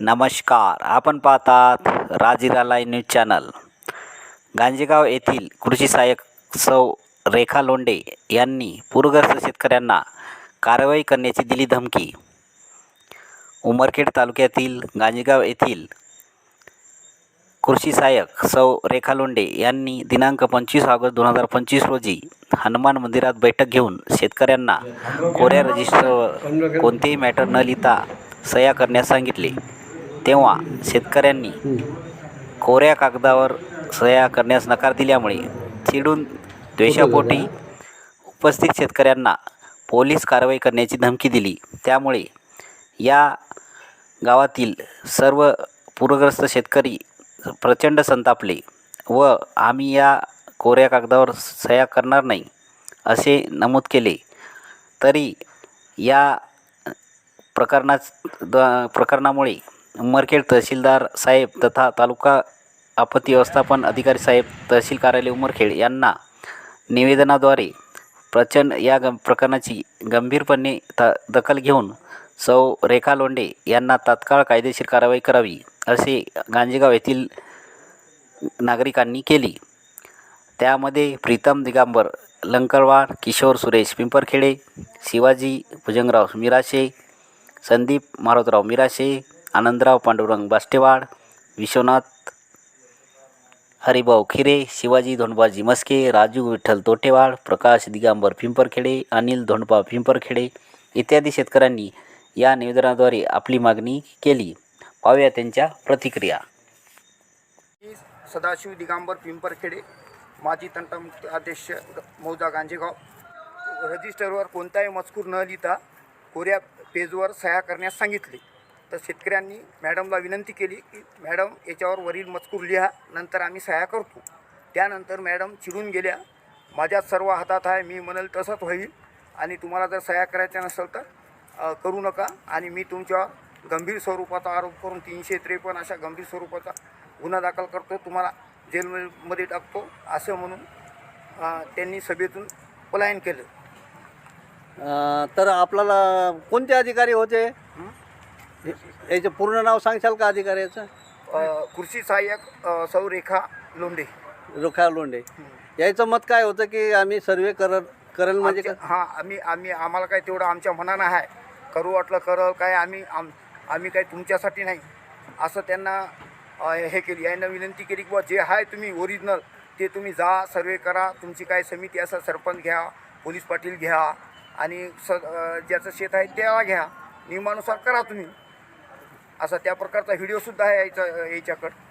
नमस्कार. आपण पाहतात राजिरालाई न्यूज चॅनल. गांजेगाव येथील कृषी सहाय्यक सौ रेखा लोंडे यांनी पूरग्रस्त शेतकऱ्यांना कारवाई करण्याची दिली धमकी. उमरखेड तालुक्यातील गांजेगाव येथील कृषी सहाय्यक सौ रेखा लोंडे यांनी दिनांक पंचवीस ऑगस्ट दोन हजार पंचवीस रोजी हनुमान मंदिरात बैठक घेऊन शेतकऱ्यांना कोऱ्या रजिस्टरवर कोणतेही मॅटर न लिहिता सह्या करण्यास सांगितले. तेव्हा शेतकऱ्यांनी कोऱ्या कागदावर सह्या करण्यास नकार दिल्यामुळे चिडून द्वेषापोटी उपस्थित शेतकऱ्यांना पोलीस कारवाई करण्याची धमकी दिली. त्यामुळे या गावातील सर्व पूरग्रस्त शेतकरी प्रचंड संतापले व आम्ही या कोऱ्या कागदावर सह्या करणार नाही असे नमूद केले. तरी या प्रकरणाच द प्रकरणामुळे उमरखेड तहसीलदार साहेब तथा तालुका आपत्ती व्यवस्थापन अधिकारी साहेब तहसील कार्यालय उमरखेड यांना निवेदनाद्वारे प्रचंड या गं प्रकरणाची गंभीरपणे त दखल घेऊन सौ रेखा लोंढे यांना तात्काळ कायदेशीर कारवाई करावी असे गांजेगाव येथील नागरिकांनी केली. त्यामध्ये प्रीतम दिगांबर लंकरवाड किशोर सुरेश पिंपरखेडे शिवाजी भुजंगराव मिराशे संदीप मारोतराव मिराशे आनंदराव पांडुरंग बास्टेवाड विश्वनाथ हरिभाऊ खिरे शिवाजी धोंडबाजी मस्के राजू विठ्ठल तोटेवाड प्रकाश दिगांबर पिंपरखेडे अनिल धोंडपा पिंपरखेडे इत्यादी शेतकऱ्यांनी या निवेदनाद्वारे आपली मागणी केली. पाहूया त्यांच्या प्रतिक्रिया. सदाशिव दिगांबर पिंपरखेडे माजी तंटमुक्त अध्यक्ष मौजा गांजेगाव. रजिस्टरवर कोणताही मजकूर न लिहिता कोऱ्या पेजवर सह्या करण्यास सांगितले. तर शेतकऱ्यांनी मॅडमला विनंती केली की मॅडम याच्यावर वरील मजकूर लिहा नंतर आम्ही सह्या करतो. त्यानंतर मॅडम चिडून गेल्या माझ्या सर्व हातात आहे मी म्हणाल तसंच होईल आणि तुम्हाला जर सह्या करायच्या नसेल तर करू नका आणि मी तुमच्यावर गंभीर स्वरूपाचा आरोप करून तीनशे त्रेपन्न अशा गंभीर स्वरूपाचा गुन्हा दाखल करतो तुम्हाला जेलमध्ये टाकतो असं म्हणून त्यांनी सभेतून पलायन केलं. तर आपल्याला कोणते अधिकारी होते? हं? याचं पूर्ण नाव सांगशाल का अधिकाऱ्याचं अ, कृषी सहाय्यक अ, सौ रेखा लोंढे. रोखा लोंढे. याचं मत काय होतं की आम्ही सर्वे करल करल म्हणजे आमच्या- हां आम्ही आम्ही आम्हाला काय तेवढं आमच्या मनानं आहे. करू वाटलं करल काय आम्ही आम आम्ही काय तुमच्यासाठी नाही. असं त्यांना अ, हे केली. यांना विनंती केली की बुवा जे आहे तुम्ही ओरिजिनल ते तुम्ही जा सर्वे करा. तुमची काय समिती असं सरपंच घ्या पोलीस पाटील घ्या आणि स अ, ज्याचं शेत आहे त्याला घ्या. नियमानुसार करा तुम्ही. असा त्या प्रकारचा व्हिडिओसुद्धा आहे यायचा याच्याकडं.